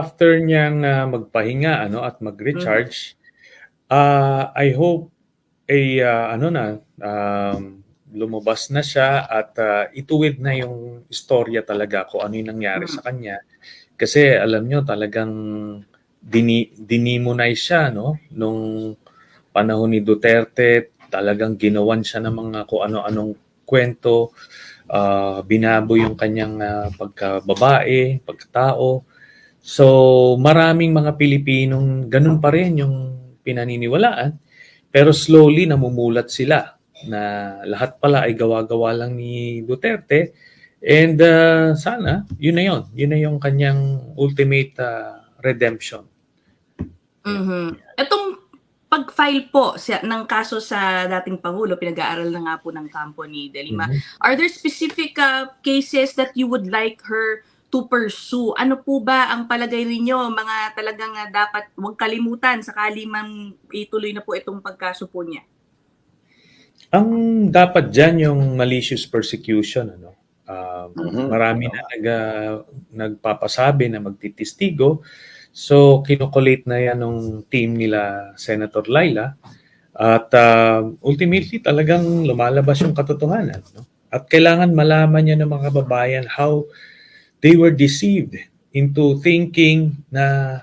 after niyang ah, magpahinga ano at mag-recharge, ah, I hope ay ah, ano na um, lumabas na siya at ah, ituwid na yung istorya talaga kung ano yung nangyari sa kanya. Kasi alam nyo talagang dini dinimonize siya no nung panahon ni Duterte talagang ginawan siya ng mga kung ano-anong kwento ah, binabo yung kanyang ah, pagkababae, pagkatao. So maraming mga Pilipinong ganun pa rin yung pinaniniwalaan pero slowly namumulat sila na lahat pala ay gawa-gawa lang ni Duterte and ah, sana yun na yun. Yun na yung kanyang ultimate ah, redemption. Mhm. Etong pag-file po siya ng kaso sa dating Pangulo, pinag-aaral na nga po ng kampo ni Delima. Mhm. Are there specific uh, cases that you would like her to pursue? Ano po ba ang palagay ninyo, mga talagang uh, dapat huwag kalimutan sakali man ituloy na po itong pagkaso po niya? Ang dapat dyan yung malicious persecution. Ano? Um, Mhm. Marami na nag, ah, nagpapasabi na magtitistigo. So, kinukulit na yan ng team nila Senator Laila. At ah, ultimately, talagang lumalabas yung katotohanan. No? At kailangan malaman niya ng mga kababayan how they were deceived into thinking na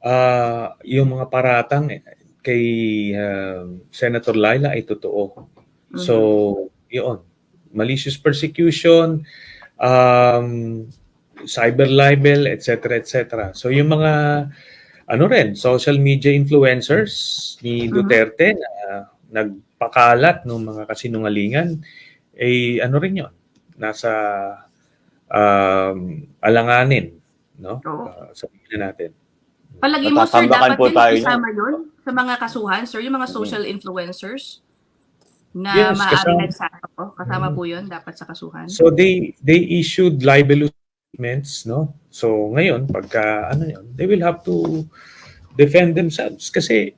ah, yung mga paratang kay ah, Senator Laila ay totoo. So, yun. Malicious persecution, um, cyber libel, etc. etc. So, yung mga ano rin, social media influencers ni Mhm. Duterte na nagpakalat ng mga kasinungalingan, eh ano rin yun, nasa um, alanganin, no? Oo. Uh, sabihin na natin. Palagi mo, sir, dapat po din tayo isama yun sa mga kasuhan, sir, yung mga social influencers na Yes, maaari kasama. nagsasako. Kasama Mhm. po yun, dapat sa kasuhan. So they they issued libelous statements, no? So ngayon pagka ano yun, they will have to defend themselves kasi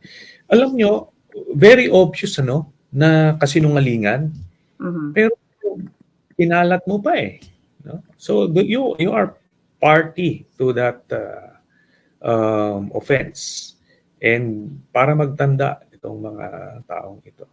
alam nyo, very obvious ano na kasinungalingan Mhm. pero kinalat mo pa eh, no? So you you are party to that uh, um, offense. And para magtanda itong mga taong ito.